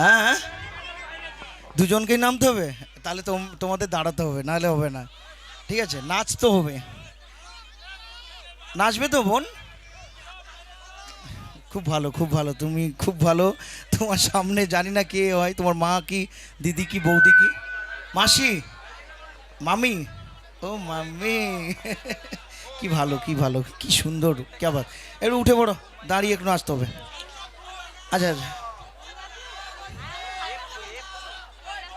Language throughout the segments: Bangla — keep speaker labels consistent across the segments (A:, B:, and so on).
A: হ্যাঁ দুজনকেই নামতে হবে? তাহলে তোমাদের দাঁড়াতে হবে, নাহলে হবে না। ঠিক আছে নাচ তো হবে। নাচবে তো বোন? খুব ভালো খুব ভালো। তুমি খুব ভালো। তোমার সামনে জানি না কে হয়। তোমার মা কি, দিদি কি, বৌদি কি? মাসি? মামি? ও মামি। কি ভালো কি ভালো, কি সুন্দর, কে আবার। একটু উঠে পড়ো, দাঁড়িয়ে একটু নাচতে হবে। আচ্ছা আচ্ছা।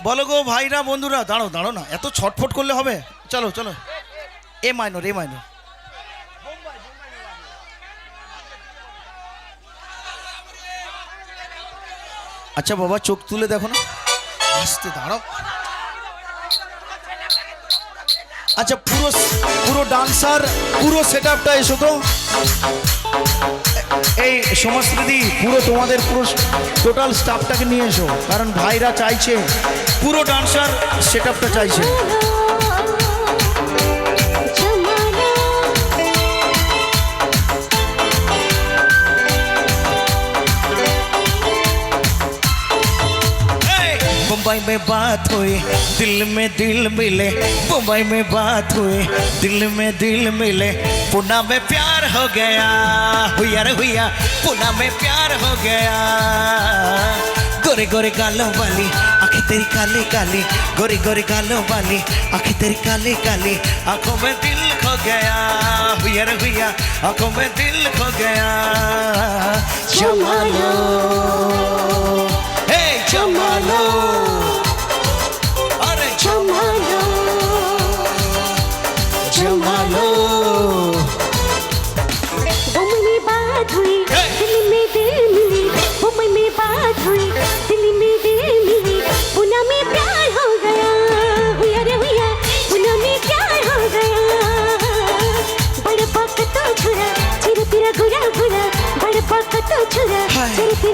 A: বলো গো ভাইরা, বন্ধুরা দাঁড়ো দাঁড়ো না, এত ছটফট করলে হবে। চলো চলো। A minor a minor. আচ্ছা বাবা, চোখ তুলে দেখো না। আসতে, দাঁড়াও। আচ্ছা পুরো পুরো ডান্সার, পুরো সেট আপটা এসো তো। এই সমাজদিদি পুরো তোমাদের পুরো টোটাল স্টাফটাকে নিয়ে এসো, কারণ ভাইরা চাইছে, পুরো ডান্সার সেট চাইছে। मुंबई में बात हुई, दिल में दिल मिले। मुंबई में बात हुई, दिल में दिल मिले। पुणे में प्यार हो गया हुआ रे हुआ पुणे में प्यार हो गया। गोरे गोरे गालों वाली, आँखें तेरी काली काली, गोरी गोरी गालों वाली, आँखें तेरी काली काली, आँखों में दिल खो गया हुआ रे हुआ आँखों में दिल खो गया। जमालो हे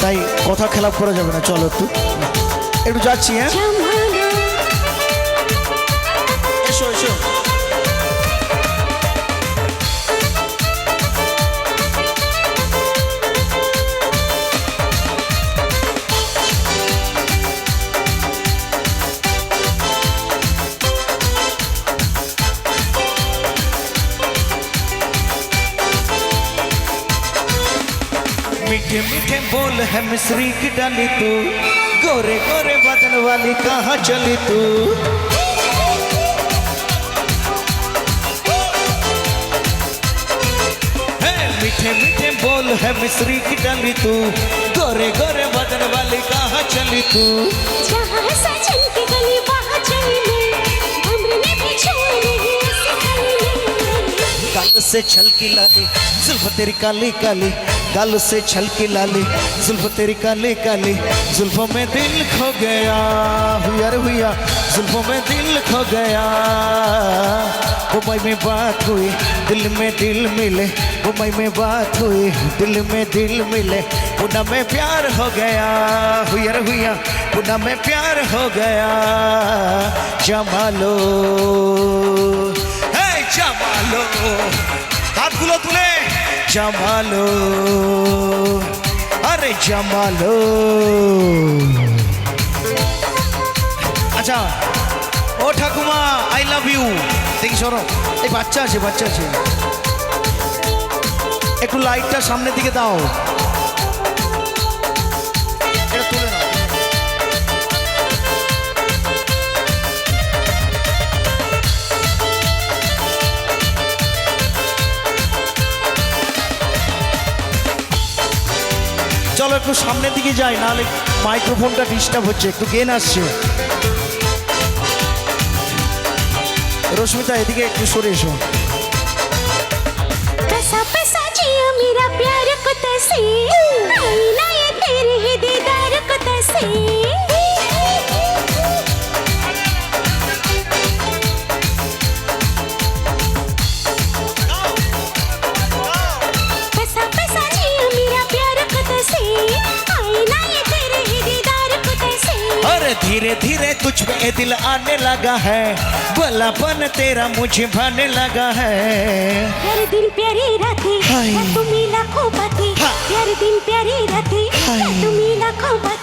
A: তাই কথা খেলাপ করা যাবে না। চলো একটু। একটু যাচ্ছি হ্যাঁ? मीठे मीठे बोल है मिश्री की डाली तू। गोरे गोरे बदन वाली कहाँ चली तू? मीठे मीठे बोल है मिश्री की डाली तू। गोरे गोरे बदन वाली कहाँ चली तू?
B: जहाँ सजन की गली वहाँ चली
A: से छलकी लाली जुल्फ तेरी काली काली। गल से छलके लाले, जुल्फ तेरी काले काले। जुल्फों में दिल खो गया हुआ हुआ जुल्फों में दिल खो गया। मुंबई में बात हुई, दिल में दिल मिले। मुंबई में बात हुई, दिल में दिल मिले। पुना में प्यार हो गया हुआ हुआ पुना में प्यार हो गया। जमालो हे जमालो। हाथ गुलो জামালো। আরে জামালো। আচ্ছা ও ঠাকুমা আই লাভ ইউ দেখি শোনো, এই বাচ্চা আছে বাচ্চা আছে। একটু লাইটটা সামনের দিকে দাও। একটু সামনের দিকে যাই নাহলে মাইক্রোফোনটা ডিস্টার্ব হচ্ছে একটু গেন আসছে রশ্মিতা এদিকে একটু সরে এসো
B: पैसा पैसा जिया मेरा प्यार को तैसे आई ना ये तेरे ही दीदार को तैसे
A: धीरे धीरे तुझ पे दिल आने लगा है भलापन तेरा मुझे भाने लगा है
B: प्यारे दिन प्यारी रातें
A: हाय।
B: तुम्हें लाखों बातें
A: हाँ।
B: प्यारे दिन प्यारी रथी
A: हाय।
B: तुम्हें लाखों बातें